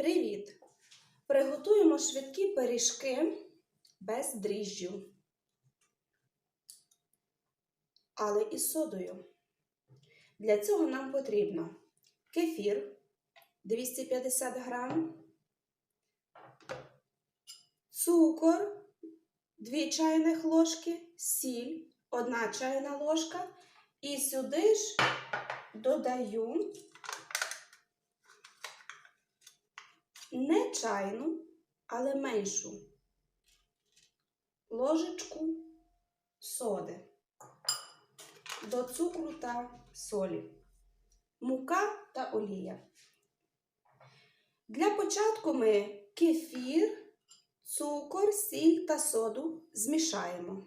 Привіт! Приготуємо швидкі пиріжки без дріжджів, але із содою. Для цього нам потрібно кефір 250 грам, цукор 2 чайних ложки, сіль 1 чайна ложка. І сюди ж додаю не чайну, але меншу ложечку соди до цукру та солі, мука та олія. Для початку ми кефір, цукор, сіль та соду змішаємо.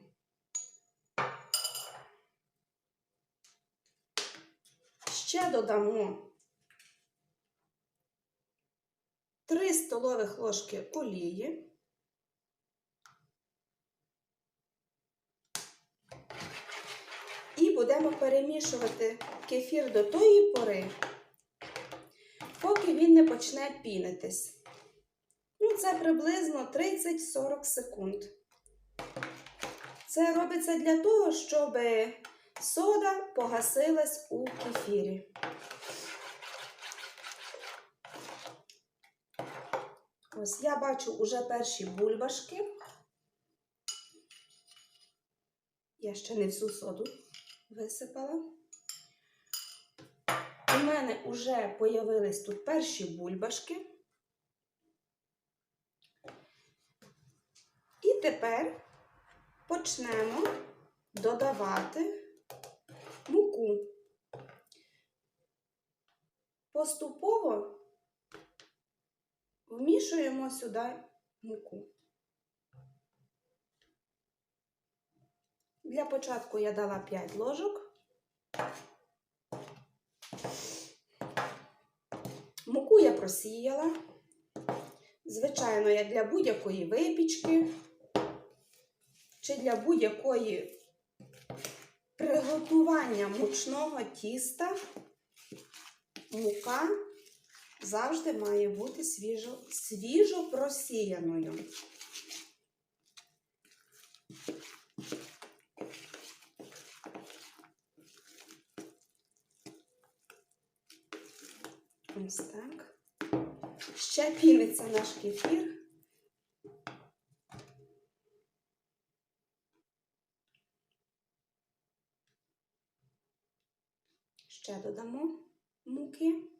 Ще додамо 3 столових ложки олії. І будемо перемішувати кефір до тої пори, поки він не почне пінитись. Ну, це приблизно 30-40 секунд. Це робиться для того, щоб сода погасилась у кефірі. Ось я бачу уже перші бульбашки. Я ще не всю соду висипала. У мене вже появились тут перші бульбашки. І тепер почнемо додавати муку. Поступово вмішуємо сюди муку. Для початку я дала 5 ложок. Муку я просіяла. Звичайно, як для будь-якої випічки чи для будь-якої приготування мучного тіста мука завжди має бути свіжо, свіжо просіяною. Ось так. Ще піниться наш кефір. Ще додамо муки.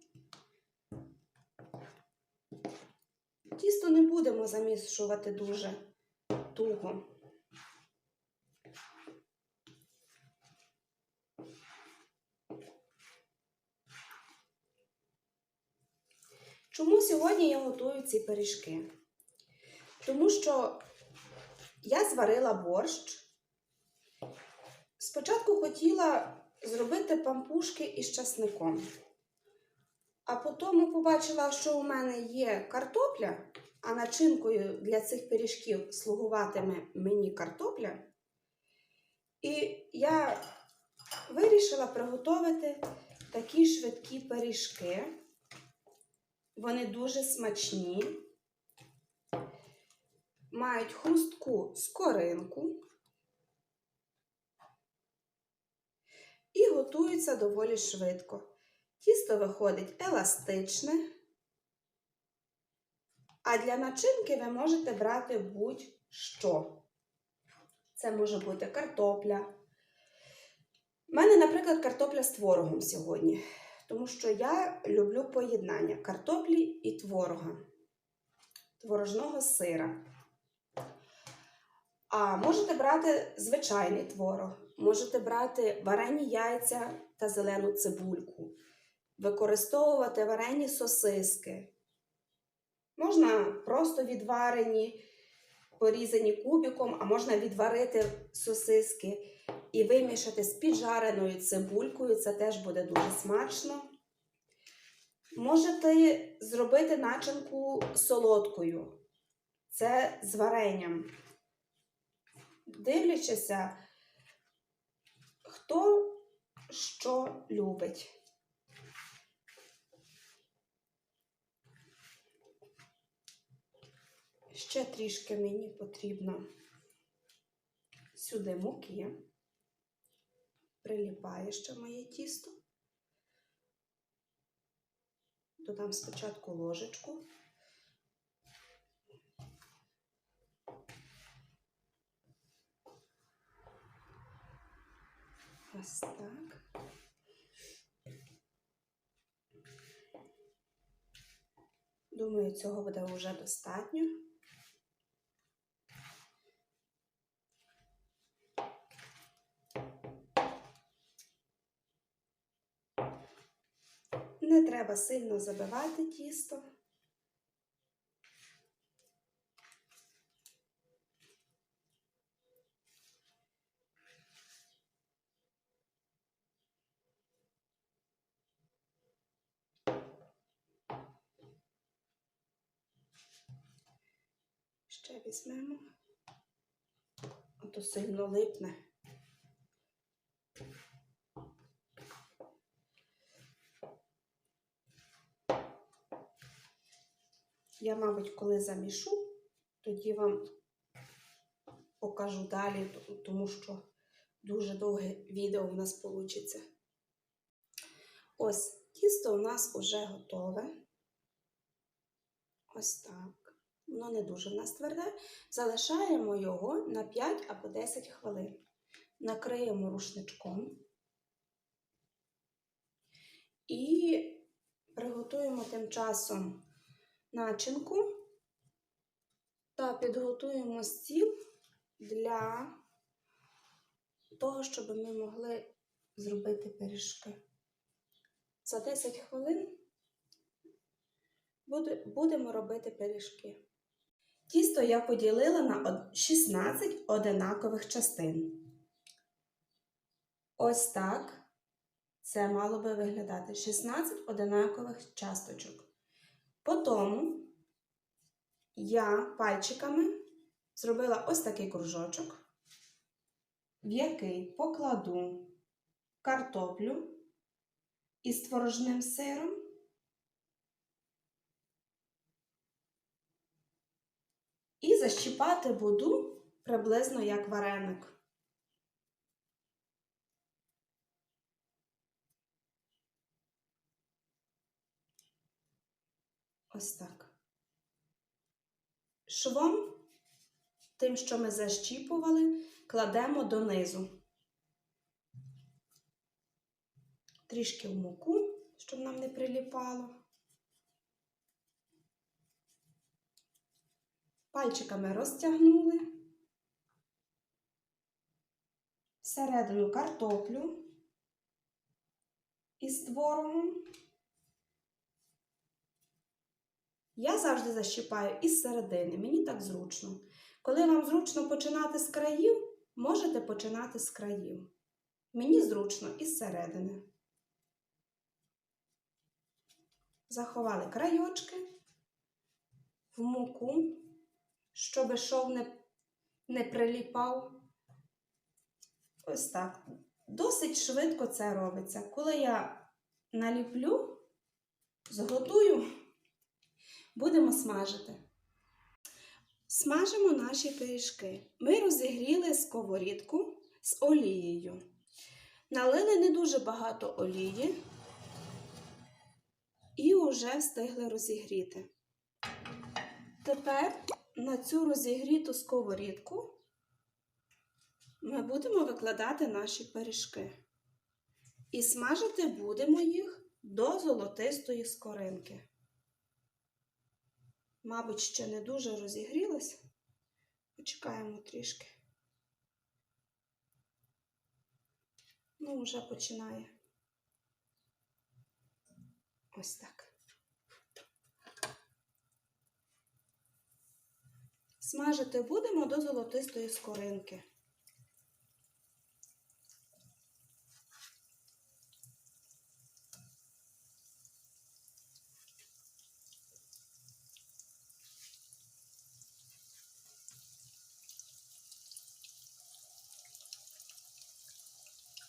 Тісто не будемо замішувати дуже туго. Чому сьогодні я готую ці пиріжки? Тому що я зварила борщ. Спочатку хотіла зробити пампушки із часником. А потім побачила, що у мене є картопля, а начинкою для цих пиріжків слугуватиме мені картопля. І я вирішила приготувати такі швидкі пиріжки. Вони дуже смачні, мають хрустку скоринку і готуються доволі швидко. Тісто виходить еластичне, а для начинки ви можете брати будь-що. Це може бути картопля. У мене, наприклад, картопля з творогом сьогодні, тому що я люблю поєднання картоплі і творога, творожного сира. А можете брати звичайний творог, можете брати варені яйця та зелену цибульку використовувати варені сосиски. Можна просто відварені, порізані кубиком, а можна відварити сосиски і вимішати з піджареною цибулькою. Це теж буде дуже смачно. Можете зробити начинку солодкою. Це з варенням. Дивлячися, хто що любить. Ще трішки мені потрібно сюди муки. Приліпає ще моє тісто. Додам спочатку ложечку. Ось так. Думаю, цього буде вже достатньо. Не треба сильно забивати тісто. Ще візьмемо. А то сильно липне. Я, мабуть, коли замішу, тоді вам покажу далі, тому що дуже довге відео в нас вийде. Ось тісто у нас вже готове. Ось так. Воно не дуже в нас тверде. Залишаємо його на 5 або 10 хвилин. Накриємо рушничком і приготуємо тим часом начинку та підготуємо стіл для того, щоб ми могли зробити пиріжки. За 10 хвилин будемо робити пиріжки. Тісто я поділила на 16 одинакових частин. Ось так це мало би виглядати 16 одинакових часточок. Потім я пальчиками зробила ось такий кружочок, в який покладу картоплю із творожним сиром. І защіпати буду приблизно як вареник. Ось так. Швом, тим, що ми защіпували, кладемо донизу. Трішки в муку, щоб нам не приліпало. Пальчиками розтягнули. Всередину картоплю із творогом. Я завжди защіпаю із середини, мені так зручно. Коли вам зручно починати з країв, можете починати з країв. Мені зручно із середини. Заховали крайочки в муку, щоб шов не, не приліпав. Ось так. Досить швидко це робиться. Коли я наліплю, зготую, будемо смажити. Смажимо наші пиріжки. Ми розігріли сковорідку з олією. Налили не дуже багато олії і вже встигли розігріти. Тепер на цю розігріту сковорідку ми будемо викладати наші пиріжки. І смажити будемо їх до золотистої скоринки. Мабуть, ще не дуже розігрілась. Почекаємо трішки. Ну, вже починає. Ось так. Смажити будемо до золотистої скоринки.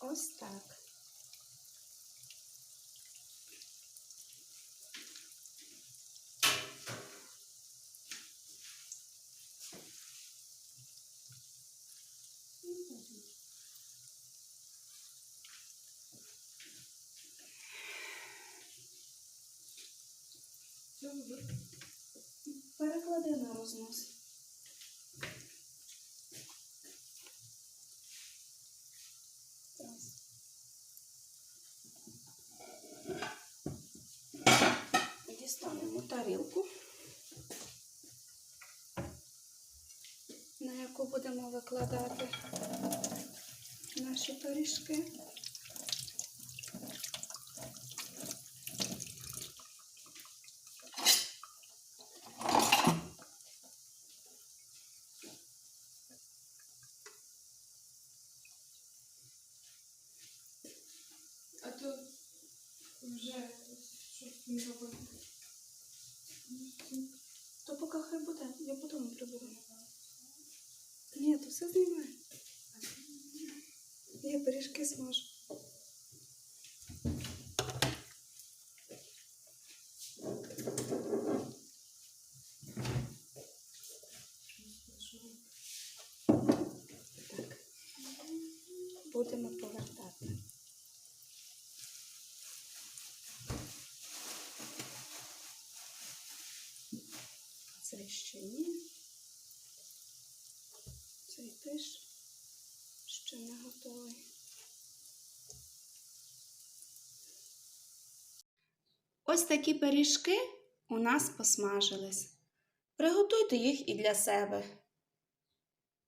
Ось так. Переклади на рознос. Раз. Дістанемо тарілку, на яку будемо викладати наші пиріжки. А то вже щось не робити. То поки хай буде, я потім приберу. То все знімає. Я пиріжки смажу. Так. Будемо повертати. Цей ще ні. Теж ще не готовий. Ось такі пиріжки у нас посмажились. Приготуйте їх і для себе.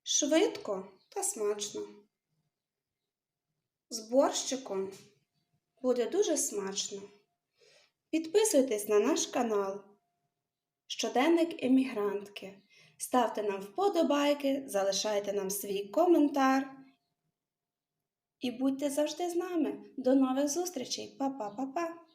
Швидко та смачно. З борщиком буде дуже смачно. Підписуйтесь на наш канал. Щоденник емігрантки. Ставте нам вподобайки, залишайте нам свій коментар. І будьте завжди з нами. До нових зустрічей. Па-па-па-па.